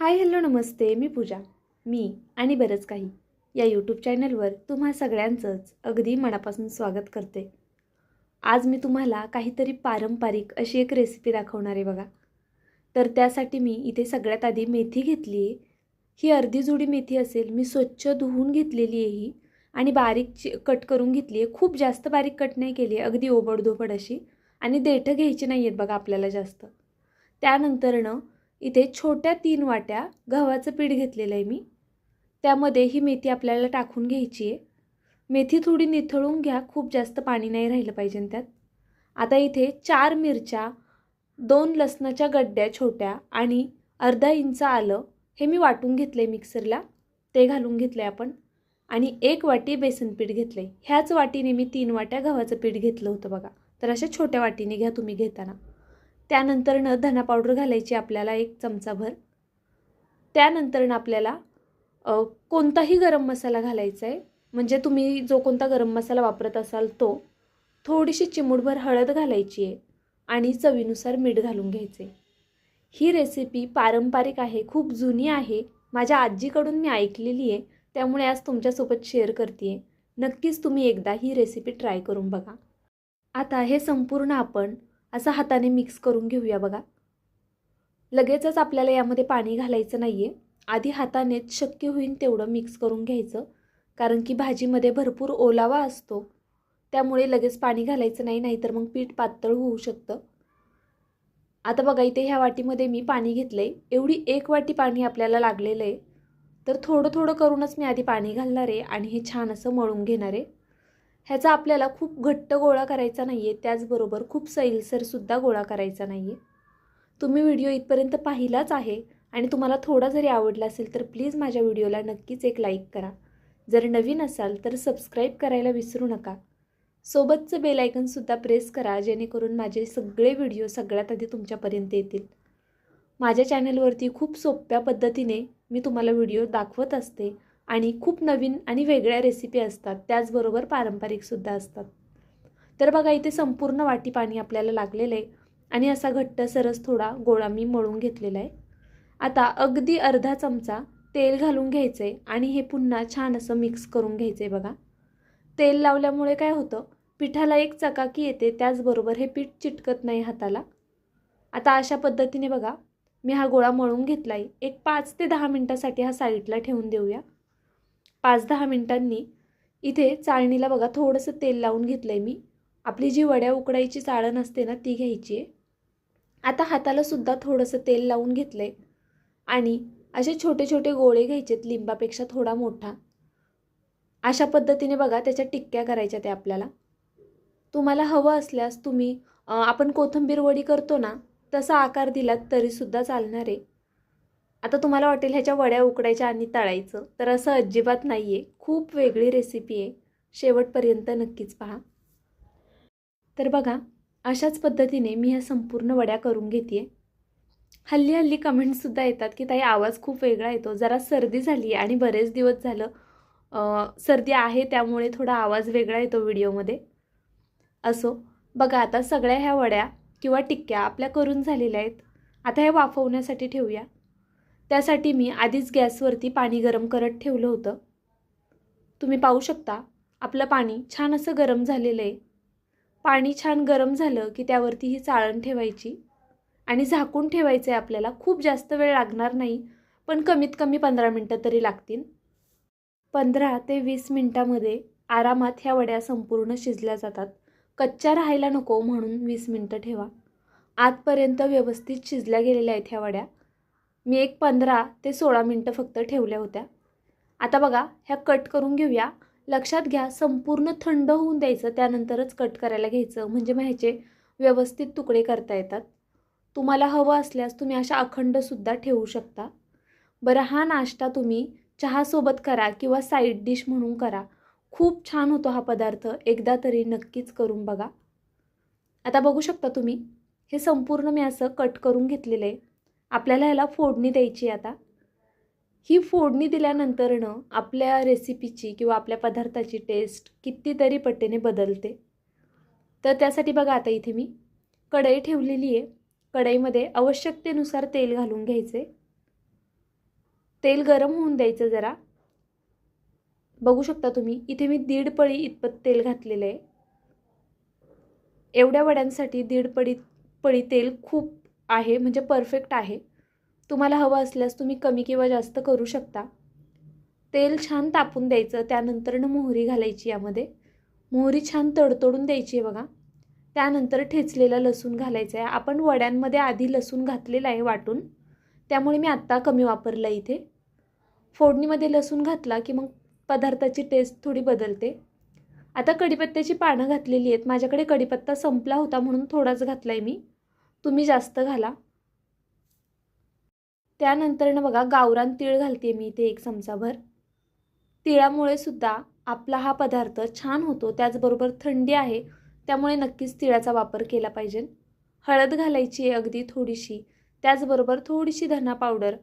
Hi hello नमस्ते मी पूजा. मी आणि बरंच काही या यूट्यूब चॅनलवर तुम्हा सगळ्यांचंच अगदी मनापासून स्वागत करते. आज मी तुम्हाला काहीतरी पारंपरिक अशी एक रेसिपी दाखवणार आहे बघा. तर त्यासाठी मी इथे सगळ्यात आधी मेथी घेतली आहे. ही अर्धी जुडी मेथी असेल मी स्वच्छ धुवून घेतलेली आहे ही आणि बारीक कट करून घेतली आहे. खूप जास्त बारीक कट नाही केली आहे अगदी ओबडधोबड अशी आणि देठं घ्यायची नाही आहेत बघा आपल्याला जास्त. त्यानंतरनं इथे छोट्या तीन वाट्या गव्हाचं पीठ घेतलेलं आहे मी. त्यामध्ये ही मेथी आपल्याला टाकून घ्यायची आहे. मेथी थोडी निथळून घ्या खूप जास्त पाणी नाही राहिलं पाहिजे त्यात. आता इथे चार मिरच्या दोन लसणाच्या गड्ड्या छोट्या आणि अर्धा इंच आलं हे मी वाटून घेतलं आहे मिक्सरला. ते घालून घेतलं आहे आपण. आणि एक वाटी बेसन पीठ घेतलं आहे ह्याच वाटीने मी तीन वाट्या गव्हाचं पीठ घेतलं होतं बघा. तर अशा छोट्या वाटीने घ्या तुम्ही घेताना. त्यानंतरनं धना पावडर घालायची आपल्याला एक चमचाभर. त्यानंतरनं आपल्याला कोणताही गरम मसाला घालायचा आहे म्हणजे तुम्ही जो कोणता गरम मसाला वापरत असाल तो थोडीशी चिमूटभर हळद घालायची आहे आणि चवीनुसार मीठ घालून घ्यायचे ही रेसिपी पारंपरिक आहे खूप जुनी आहे. माझ्या आजीकडून मी ऐकलेली आहे त्यामुळे आज तुमच्यासोबत शेअर करते आहे नक्कीच तुम्ही एकदा ही रेसिपी ट्राय करून बघा. आता हे संपूर्ण आपण असं हाताने मिक्स करून घेऊया बघा. लगेचच आपल्याला यामध्ये पाणी घालायचं नाही आहे आधी हातानेच शक्य होईल तेवढं मिक्स करून घ्यायचं. कारण की भाजीमध्ये भरपूर ओलावा असतो. त्यामुळे लगेच पाणी घालायचं नाही नाहीतर मग पीठ पातळ होऊ शकतं. आता बघा इथे ह्या वाटीमध्ये मी पाणी घेतलं आहे एवढी एक वाटी पाणी आपल्याला लागलेलं आहे. तर थोडं थोडं करूनच मी आधी पाणी घालणार आहे आणि हे छान असं मळून घेणार आहे. ह्याचा आपल्याला खूप घट्ट गोळा करायचा नाही आहे त्याचबरोबर खूप सैलसरसुद्धा गोळा करायचा नाही आहे तुम्ही व्हिडिओ इथपर्यंत पाहिलाच आहे आणि तुम्हाला थोडा जरी आवडला असेल तर प्लीज माझ्या व्हिडिओला नक्कीच एक लाईक करा. जर नवीन असाल तर सबस्क्राईब करायला विसरू नका. सोबतचं बेलायकनसुद्धा प्रेस करा जेणेकरून माझे सगळे व्हिडिओ सगळ्यात आधी तुमच्यापर्यंत येतील. माझ्या चॅनलवरती खूप सोप्या पद्धतीने मी तुम्हाला व्हिडिओ दाखवत असते. आणि खूप नवीन आणि वेगळ्या रेसिपी असतात. त्याचबरोबर पारंपरिकसुद्धा असतात. तर बघा इथे संपूर्ण वाटी पाणी आपल्याला लागलेलं आहे. आणि असा घट्ट सरस थोडा गोळा मी मळून घेतलेला आहे. आता अगदी अर्धा चमचा तेल घालून घ्यायचं आहे आणि हे पुन्हा छान असं मिक्स करून घ्यायचं आहे बघा. तेल लावल्यामुळे काय होतं पिठाला एक चकाकी येते त्याचबरोबर हे पीठ चिटकत नाही हाताला. आता अशा पद्धतीने बघा मी हा गोळा मळून घेतला आहे एक पाच ते दहा मिनटासाठी हा साईडला ठेवून देऊया. पाच दहा मिनटांनी इथे चाळणीला बघा थोडंसं तेल लावून घेतलं आहे मी. आपली जी वड्या उकडायची चाळण असते ना ती घ्यायची आहे. आता हाताला सुद्धा थोडंसं तेल लावून घेतलं आहे आणि असे छोटे छोटे गोळे घ्यायचेत लिंबापेक्षा थोडा मोठा. अशा पद्धतीने बघा त्याच्या टिक्क्या करायच्या त्या आपल्याला. तुम्हाला हवं असल्यास तुम्ही आपण कोथिंबीर वडी करतो ना तसा आकार दिलात तरीसुद्धा चालणार आहे. आता तुम्हाला वाटेल ह्याच्या वड्या उकडायच्या आणि तळायचं तर असं अजिबात नाही आहे खूप वेगळी रेसिपी आहे. शेवटपर्यंत नक्कीच पहा. तर बघा अशाच पद्धतीने मी ह्या संपूर्ण वड्या करून घेते हल्ली हल्ली कमेंट्ससुद्धा येतात की ताई आवाज खूप वेगळा येतो. जरा सर्दी झाली आणि बरेच दिवस झालं सर्दी आहे त्यामुळे थोडा आवाज वेगळा येतो व्हिडिओमध्ये. असो बघा आता सगळ्या ह्या वड्या किंवा टिक्क्या आपल्या करून झालेल्या आहेत. आता हे वाफवण्यासाठी ठेवूया. त्यासाठी मी आधीच गॅसवरती पाणी गरम करत ठेवलं होतं. तुम्ही पाहू शकता आपलं पाणी छान असं गरम झालेलं आहे. पाणी छान गरम झालं की त्यावरती ही चाळण ठेवायची. आणि झाकून ठेवायचं आहे आपल्याला. खूप जास्त वेळ लागणार नाही पण कमीत कमी पंधरा मिनटं तरी लागतील. पंधरा ते वीस मिनटामध्ये आरामात ह्या वड्या संपूर्ण शिजल्या जातात. कच्च्या राहायला नको म्हणून वीस मिनटं ठेवा. आतपर्यंत व्यवस्थित शिजल्या गेलेल्या आहेत ह्या वड्या. मी एक पंधरा ते सोळा मिनटं फक्त ठेवल्या होत्या. आता बघा ह्या कट करून घेऊया. लक्षात घ्या संपूर्ण थंड होऊन द्यायचं त्यानंतरच कट करायला घ्यायचं. म्हणजे मग ह्याचे व्यवस्थित तुकडे करता येतात. तुम्हाला हवं असल्यास तुम्ही अशा अखंडसुद्धा ठेवू शकता. बरं हा नाश्ता तुम्ही चहासोबत करा किंवा साईड डिश म्हणून करा. खूप छान होतो हा पदार्थ. एकदा तरी नक्कीच करून बघा. आता बघू शकता तुम्ही हे संपूर्ण मी असं कट करून घेतलेलं आहे. आपल्याला ह्याला फोडणी द्यायची आहे आता. ही फोडणी दिल्यानंतरनं आपल्या रेसिपीची किंवा आपल्या पदार्थाची टेस्ट कितीतरी पट्टीने बदलते. तर त्यासाठी बघा आता इथे मी कढई ठेवलेली आहे. कढईमध्ये आवश्यकतेनुसार तेल घालून घ्यायचे. तेल गरम होऊन द्यायचं जरा. बघू शकता तुम्ही इथे मी दीड पळी इतपत तेल घातलेलं आहे. एवढ्या वड्यांसाठी दीड पळी पळी तेल खूप आहे म्हणजे परफेक्ट आहे. तुम्हाला हवं असल्यास तुम्ही कमी किंवा जास्त करू शकता. तेल छान तापून द्यायचं त्यानंतरनं मोहरी घालायची यामध्ये. मोहरी छान तडतडून द्यायची आहे बघा. त्यानंतर ठेचलेला लसूण घालायचा आहे. आपण वड्यांमध्ये आधी लसूण घातलेला आहे वाटून. त्यामुळे मी आत्ता कमी वापरला इथे. फोडणीमध्ये लसूण घातला की मग पदार्थाची टेस्ट थोडी बदलते. आता कढीपत्त्याची पानं घातलेली आहेत. माझ्याकडे कढीपत्ता संपला होता म्हणून थोडाच घातला आहे मी. तुम्ही जास्त घाला. त्यानंतरनं बघा गावरान तीळ घालते मी इथे एक चमचाभर. तिळामुळे सुद्धा आपला हा पदार्थ छान होतो. त्याचबरोबर थंडी आहे त्यामुळे नक्कीच तिळाचा वापर केला पाहिजे. हळद घालायची आहे अगदी थोडीशी. त्याचबरोबर थोडीशी धना पावडर.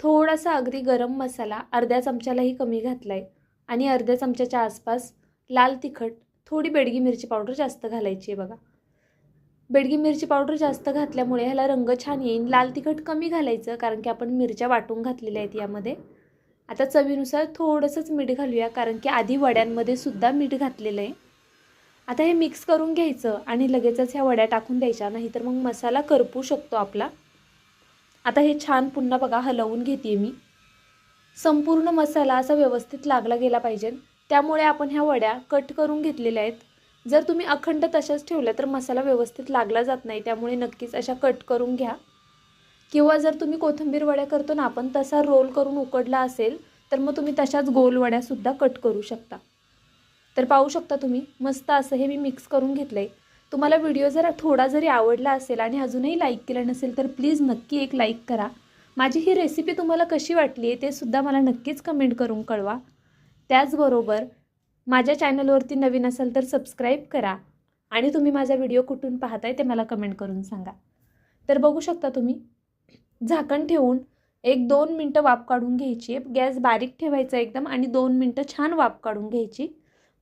थोडासा अगदी गरम मसाला अर्ध्या चमच्यालाही कमी घातला आहे आणि अर्ध्या चमच्याच्या आसपास लाल तिखट थोडी बेडगी मिरची पावडर जास्त घालायची आहे बघा. बेडगी मिरची पावडर जास्त घातल्यामुळे ह्याला रंग छान येईल लाल तिखट कमी घालायचं कारण की आपण मिरच्या वाटून घातलेल्या आहेत यामध्ये. आता चवीनुसार थोडंसंच मीठ घालूया कारण की आधी वड्यांमध्ये सुद्धा मीठ घातलेलं आहे. आता हे मिक्स करून घ्यायचं आणि लगेचच ह्या वड्या टाकून द्यायच्या नाहीतर मग मसाला करपू शकतो आपला. आता हे छान पुन्हा बघा हलवून घेते मी. संपूर्ण मसाला असा व्यवस्थित लागला गेला पाहिजे. त्यामुळे आपण ह्या वड्या कट करून घेतलेल्या आहेत. जर तुम्ही अखंड तशाच ठेवल्या तर मसाला व्यवस्थित लागला जात नाही. त्यामुळे नक्कीच अशा कट करून घ्या. किंवा जर तुम्ही कोथिंबीर वड्या करतो ना आपण तसा रोल करून उकडला असेल तर मग तुम्ही तशाच गोल वड्यासुद्धा कट करू शकता. तर पाहू शकता तुम्ही मस्त असं हे मी मिक्स करून घेतलं आहे तुम्हाला व्हिडिओ जर थोडा जरी आवडला असेल आणि अजूनही लाईक केला नसेल तर प्लीज नक्की एक लाईक करा. माझी ही रेसिपी तुम्हाला कशी वाटली आहे ते सुद्धा मला नक्कीच कमेंट करून कळवा. त्याचबरोबर माझ्या चॅनलवरती नवीन असाल तर सबस्क्राईब करा. आणि तुम्ही माझा व्हिडिओ कुठून पाहताय ते मला कमेंट करून सांगा. तर बघू शकता तुम्ही झाकण ठेवून एक दोन मिनटं वाफ काढून घ्यायची गॅस बारीक ठेवायचा एकदम आणि दोन मिनटं छान वाफ काढून घ्यायची.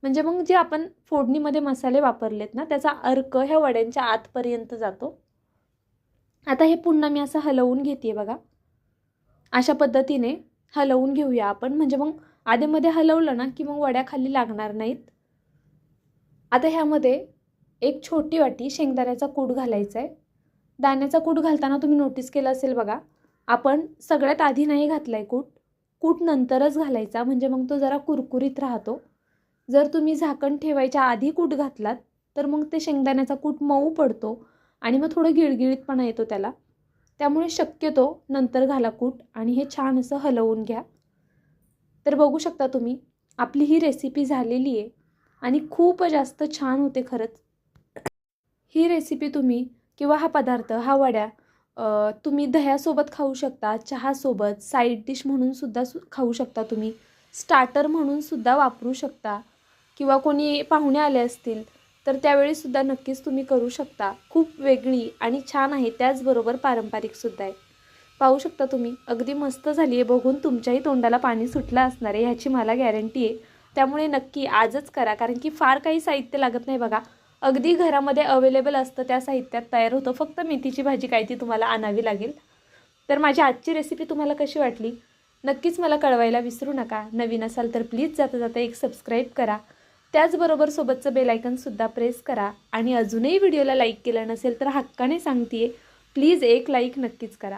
म्हणजे मग जे आपण फोडणीमध्ये मसाले वापरलेत ना त्याचा अर्क ह्या वड्यांच्या आतपर्यंत जातो. आता हे पुन्हा मी असं हलवून घेते बघा. अशा पद्धतीने हलवून घेऊया आपण. म्हणजे मग आधेमध्ये हलवलं ना की मग वड्या खाली लागणार नाहीत. आता ह्यामध्ये एक छोटी वाटी शेंगदाण्याचा कूट घालायचा आहे दाण्याचा कूट घालताना तुम्ही नोटीस केलं असेल बघा आपण सगळ्यात आधी नाही घातला आहे कूट. कूट नंतरच घालायचा म्हणजे मग तो जरा कुरकुरीत राहतो. जर तुम्ही झाकण ठेवायच्या आधी कूट घातलात तर मग ते शेंगदाण्याचा कूट मऊ पडतो आणि मग थोडं गिळगिळीतपणा येतो त्याला. त्यामुळे शक्यतो नंतर घाला कूट आणि हे छान असं हलवून घ्या. तर बघू शकता तुम्ही आपली ही रेसिपी झालेली आहे आणि खूप जास्त छान होते खरंच. ही रेसिपी तुम्ही किंवा हा पदार्थ हा वड्या तुम्ही दह्यासोबत खाऊ शकता चहासोबत साईड डिश म्हणून सुद्धा सु खाऊ शकता तुम्ही. स्टार्टर म्हणून सुद्धा वापरू शकता. किंवा कोणी पाहुणे आले असतील तर त्यावेळीसुद्धा नक्कीच तुम्ही करू शकता. खूप वेगळी आणि छान आहे त्याचबरोबर पारंपरिकसुद्धा आहे. पाहू शकता तुम्ही. अगदी मस्त झाली आहे बघून. तुमच्याही तोंडाला पाणी सुटलं असणार आहे ह्याची मला गॅरंटी आहे. त्यामुळे नक्की आजच करा. कारण की फार काही साहित्य लागत नाही बघा. अगदी घरामध्ये अवेलेबल असतं त्या साहित्यात तयार होतं. फक्त मेथीची भाजी काय ती तुम्हाला आणावी लागेल. तर माझी आजची रेसिपी तुम्हाला कशी वाटली? नक्कीच मला कळवायला विसरू नका. नवीन असाल तर प्लीज जाता जाता एक सबस्क्राईब करा. त्याचबरोबर सोबतचं बेलायकनसुद्धा प्रेस करा. आणि अजूनही व्हिडिओला लाईक केलं नसेल तर हक्काने सांगते प्लीज एक लाईक नक्कीच करा.